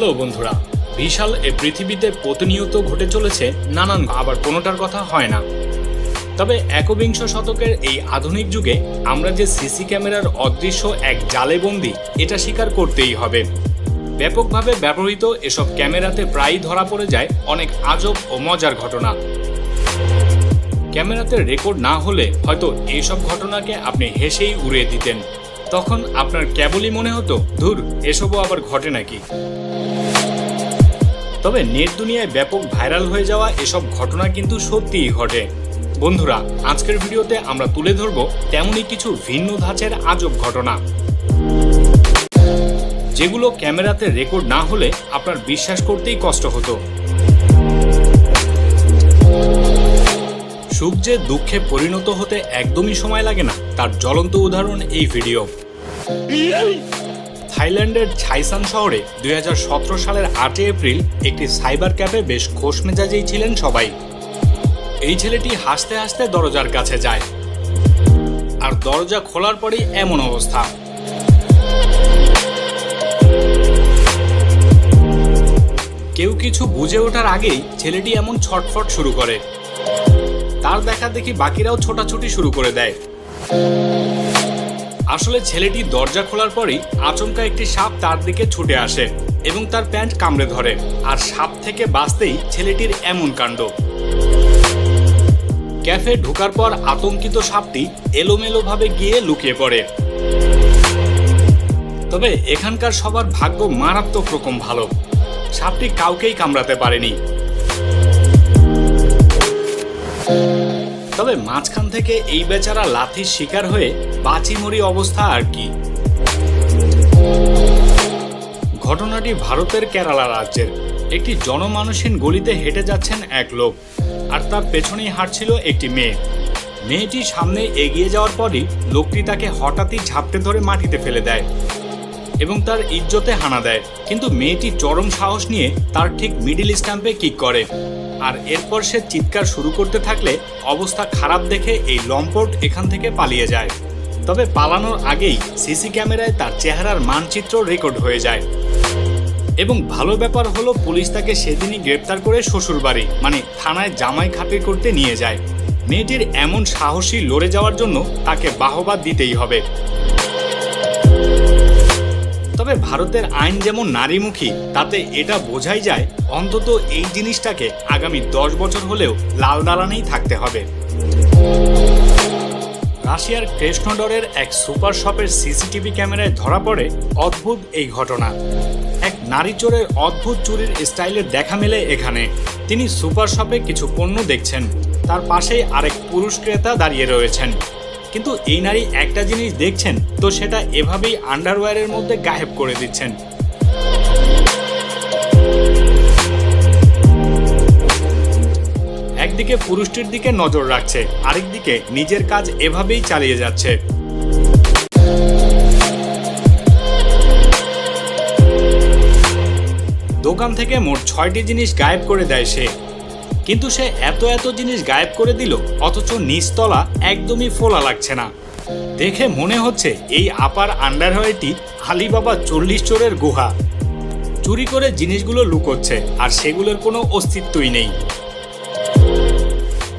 Hello বন্ধুরা, বিশাল এ পৃথিবীতে প্রতিনিয়ত ঘটে চলেছে নানান আবার কোনোটার কথা হয় না। তবে একবিংশ শতকের এই আধুনিক যুগে আমরা যে সিসি ক্যামেরার অদৃশ্য এক জালে বন্দি, এটা স্বীকার করতেই হবে। ব্যাপকভাবে ব্যবহৃত এসব ক্যামেরাতে প্রায়ই ধরা পড়ে যায় অনেক আজব ও মজার ঘটনা। ক্যামেরাতে রেকর্ড না হলে হয়তো এইসব ঘটনাকে আপনি হেসেই উড়িয়ে দিতেন। তখন আপনার কেবলই মনে হতো, ধুর, এসবও আবার ঘটে নাকি? তবে নেট দুনিয়ায় ব্যাপক ভাইরাল হয়ে যাওয়া এসব ঘটনা কিন্তু সত্যিই ঘটে। বন্ধুরা, আজকের ভিডিওতে আমরা তুলে ধরব তেমনই কিছু ভিন্ন ধাঁচের আজব ঘটনা। যেগুলো ক্যামেরাতে রেকর্ড না হলে আপনার বিশ্বাস করতেই কষ্ট হতো। সুখ যে দুঃখে পরিণত হতে একদমই সময় লাগে না, তার জ্বলন্ত উদাহরণ এই ভিডিও। থাইল্যান্ডের ছাইসান শহরে দুই হাজার সতেরো সালের আটই এপ্রিল একটি সাইবার ক্যাফে বেশ খোশ মেজাজেই ছিলেন সবাই। এই ছেলেটি হাসতে হাসতে দরজার কাছে যায়। আর দরজা খোলার পরেই এমন অবস্থা। কেউ কিছু বুঝে ওঠার আগেই ছেলেটি এমন ছটফট শুরু করে। তার দেখা দেখি বাকিরাও ছোটাছুটি শুরু করে দেয়। আসলে ছেলেটি দরজা খোলার পরই আচমকা একটি সাপ তার দিকে ছুটে আসে এবং তার প্যান্ট কামড়ে ধরে। আর সাপ থেকে বাঁচতেই ছেলেটির এমন কাণ্ড। ক্যাফে ঢোকার পর আতঙ্কিত সাপটি এলোমেলোভাবে গিয়ে লুকিয়ে পড়ে। তবে এখানকার সবার ভাগ্য মারাত্মক রকম ভালো। সাপটি কাউকেই কামড়াতে পারেনি। তবে মাঝখান থেকে এই বেচারা লাথির শিকার হয়ে বাচিমরি অবস্থা আর কি? ঘটনাটি ভারতের কেরালা রাজ্যের। একটি জনমানুষহীন গলিতে হেঁটে যাচ্ছেন এক লোক, আর তার পেছনেই হাঁটছিল একটি মেয়ে। মেয়েটি সামনে এগিয়ে যাওয়ার পরই লোকটি তাকে হঠাৎই ঝাপটে ধরে মাটিতে ফেলে দেয় এবং তার ইজ্জতে হানা দেয়। কিন্তু মেয়েটি চরম সাহস নিয়ে তার ঠিক মিডিল স্ট্যাম্পে কিক করে, আর এরপর সে চিৎকার শুরু করতে থাকলে অবস্থা খারাপ দেখে এই লম্পট এখান থেকে পালিয়ে যায়। তবে পালানোর আগেই সিসি ক্যামেরায় তার চেহারার মানচিত্র রেকর্ড হয়ে যায়। এবং ভালো ব্যাপার হলো পুলিশ তাকে সেদিনই গ্রেপ্তার করে শ্বশুরবাড়ি মানে থানায় জামাই খাতির করতে নিয়ে যায়। মেয়েটির এমন সাহসী লড়ে যাওয়ার জন্য তাকে বাহবা দিতেই হবে। তবে ভারতের আইন যেমন নারীমুখী, তাতে এটা বোঝাই যায়, অন্তত এই জিনিসটাকে আগামী দশ বছর হলেও লাল দালানেই থাকতে হবে। রাশিয়ার কৃষ্ণডরের এক সুপার শপের সিসিটিভি ক্যামেরায় ধরা পড়ে অদ্ভুত এই ঘটনা। এক নারী চোরের অদ্ভুত চুরির স্টাইলের দেখা মেলে এখানে। তিনি সুপার শপে কিছু পণ্য দেখছেন। তার পাশেই আরেক পুরুষ ক্রেতা দাঁড়িয়ে রয়েছেন। কিন্তু এই নারী একটা জিনিস দেখছেন, তো সেটা এভাবেই আন্ডারওয়্যারের মধ্যে গায়েব করে দিচ্ছেন। একদিকে পুরুষটির দিকে নজর রাখছে আরেকদিকে নিজের কাজ এভাবেই চালিয়ে যাচ্ছে। দোকান থেকে মোট ছয়টি জিনিস গায়েব করে দেয় সে। কিন্তু সে এত এত জিনিস গায়েব করে দিল, অথচ নিচতলা একদমই ফোলা লাগছে না। দেখে মনে হচ্ছে এই আপার আন্ডারওয়্যারটি আলিবাবা চল্লিশ চোরের গুহা। চুরি করে জিনিসগুলো লুকোচ্ছে, আর সেগুলোর কোনো অস্তিত্বই নেই।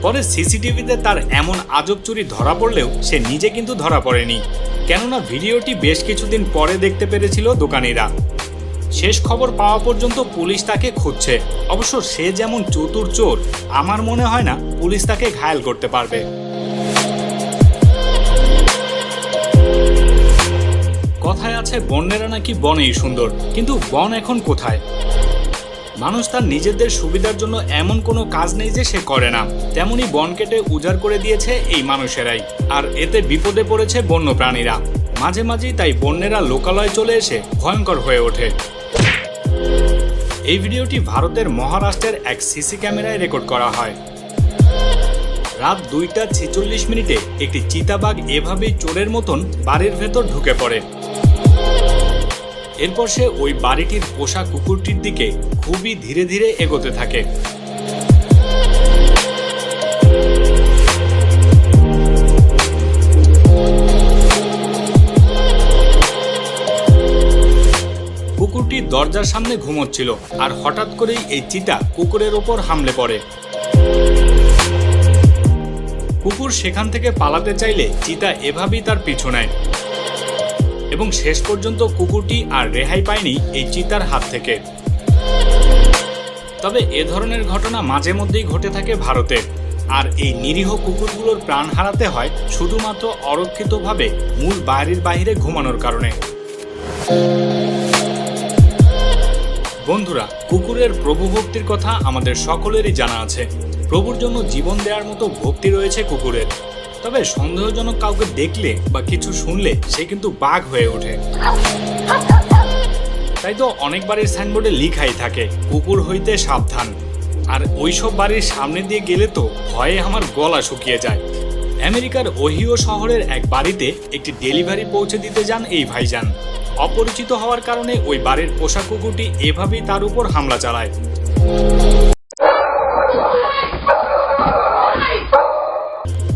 পরে সিসিটিভিতে তার এমন আজব চুরি ধরা পড়লেও সে নিজে কিন্তু ধরা পড়েনি। কেননা ভিডিওটি বেশ কিছুদিন পরে দেখতে পেরেছিল দোকানিরা। শেষ খবর পাওয়া পর্যন্ত পুলিশ তাকে খুঁজছে। অবশ্য সে যেমন চতুর চোর, আমার মনে হয় না পুলিশ তাকে ঘায়াল করতে পারবে। কথায় আছে, বন্যেরা নাকি বনেই সুন্দর, কিন্তু বন এখন কোথায়? মানুষ তার নিজেদের সুবিধার জন্য এমন কোনো কাজ নেই যে সে করে না। তেমনি বন কেটে উজাড় করে দিয়েছে এই মানুষেরাই। আর এতে বিপদে পড়েছে বন্য প্রাণীরা মাঝে মাঝেই তাই বন্যেরা লোকালয়ে চলে এসে ভয়ঙ্কর হয়ে ওঠে। এই ভিডিওটি ভারতের মহারাষ্ট্রের এক সিসি ক্যামেরায় রেকর্ড করা হয়। রাত দুইটা ছেচল্লিশ মিনিটে একটি চিতাবাঘ এভাবেই চোরের মতন বাড়ির ভেতর ঢুকে পড়ে। এরপর সে ওই বাড়িটির পোষা কুকুরটির দিকে খুবই ধীরে ধীরে এগোতে থাকে। কুকুরটি দরজার সামনে ঘুমোচ্ছিল আর হঠাৎ করেই এই চিতা কুকুরের ওপর হামলে পড়ে। কুকুর সেখান থেকে পালাতে চাইলে চিতা এভাবেই তার পিছু নেয়। এবং শেষ পর্যন্ত কুকুরটি আর রেহাই পায়নি এই চিতার হাত থেকে। তবে এ ধরনের ঘটনা মাঝে মধ্যেই ঘটে থাকে ভারতে। আর এই নিরীহ কুকুরগুলোর প্রাণ হারাতে হয় শুধুমাত্র অরক্ষিতভাবে মূল বাড়ির বাইরে ঘুমানোর কারণে। বন্ধুরা, কুকুরের প্রভু ভক্তির কথা আমাদের সকলেরই জানা আছে। প্রভুর জন্য জীবন দেওয়ার মতো ভক্তি রয়েছে কুকুরের। তবে সন্দেহজনক কাউকে দেখলে বা কিছু শুনলে সে কিন্তু বাঘ হয়ে ওঠে। তাই তো অনেক বাড়ির সাইনবোর্ডে লিখাই থাকে, কুকুর হইতে সাবধান। আর ওইসব বাড়ির সামনে দিয়ে গেলে তো ভয়ে আমার গলা শুকিয়ে যায়। আমেরিকার ওহিও শহরের এক বাড়িতে একটি ডেলিভারি পৌঁছে দিতে যান এই ভাইজান। অপরিচিত হওয়ার কারণে ওই বাড়ির পোষা কুকুরটি এভাবেই তার উপর হামলা চালায়।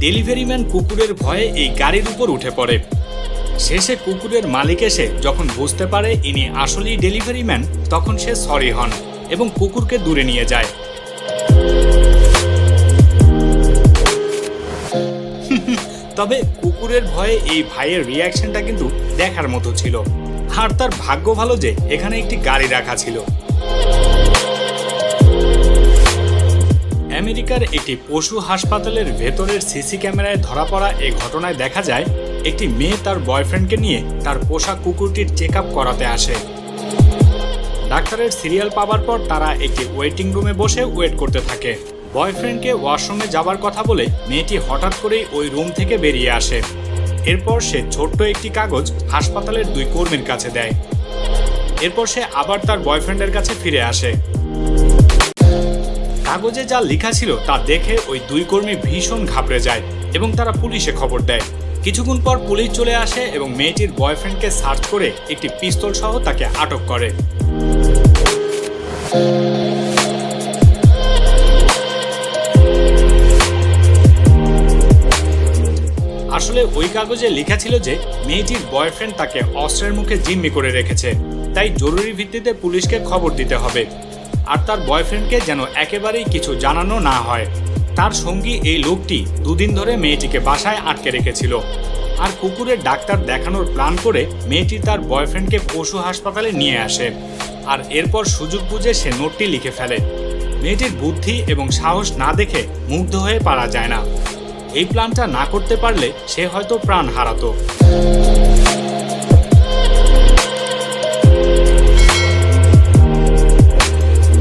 ডেলিভারি ম্যান কুকুরের ভয়ে এই গাড়ির উপর উঠে পড়ে। শেষে কুকুরের মালিক এসে যখন বুঝতে পারে ইনি আসলেই ডেলিভারি ম্যান, তখন সে সরি হন এবং কুকুরকে দূরে নিয়ে যায়। তবে কুকুরের ভয়ে এই ভাইয়ের রিয়াকশনটা কিন্তু দেখার মতো ছিল। আর তার ভাগ্য ভালো যে এখানে একটি গাড়ি রাখা ছিল। আমেরিকার একটি পশু হাসপাতালের ভেতরের সিসি ক্যামেরায় ধরা পড়া এই ঘটনায় দেখা যায়, একটি মেয়ে তার বয়ফ্রেন্ডকে নিয়ে তার পোষা কুকুরটির চেক করাতে আসে। ডাক্তারের সিরিয়াল পাওয়ার পর তারা একটি ওয়েটিং রুমে বসে ওয়েট করতে থাকে। বয়ফ্রেন্ডকে ওয়াশরুমে যাবার কথা বলে মেয়েটি হঠাৎ করেই ওই রুম থেকে বেরিয়ে আসে। এরপর সে ছোট্ট একটি কাগজ হাসপাতালের দুই কর্মীর কাছে দেয়। এরপর সে আবার তার বয়ফ্রেন্ডের কাছে ফিরে আসে। কাগজে যা লেখা ছিল তা দেখে ওই দুই কর্মী ভীষণ ঘাবড়ে যায় এবং তারা পুলিশে খবর দেয়। কিছুক্ষণ পর পুলিশ চলে আসে এবং মেয়েটির বয়ফ্রেন্ডকে সার্চ করে একটি পিস্তল সহ তাকে আটক করে। আসলে ওই কাগজে লেখা ছিল যে মেয়েটির বয়ফ্রেন্ড তাকে অস্ত্রের মুখে জিম্মি করে রেখেছে। তাই জরুরি ভিত্তিতে পুলিশকে খবর দিতে হবে। আর তার বয়ফ্রেন্ডকে যেন একেবারেই কিছু জানানো না হয়। তার সঙ্গী এই লোকটি দুদিন ধরে মেয়েটিকে বাসায় আটকে রেখেছিল। আর কুকুরের ডাক্তার দেখানোর প্ল্যান করে মেয়েটি তার বয়ফ্রেন্ডকে পশু হাসপাতালে নিয়ে আসে। আর এরপর সুযোগ বুঝে সে নোটটি লিখে ফেলে। মেয়েটির বুদ্ধি এবং সাহস না দেখে মুগ্ধ হয়ে পারা যায় না। এই প্ল্যানটা না করতে পারলে সে হয়তো প্রাণ হারাতো।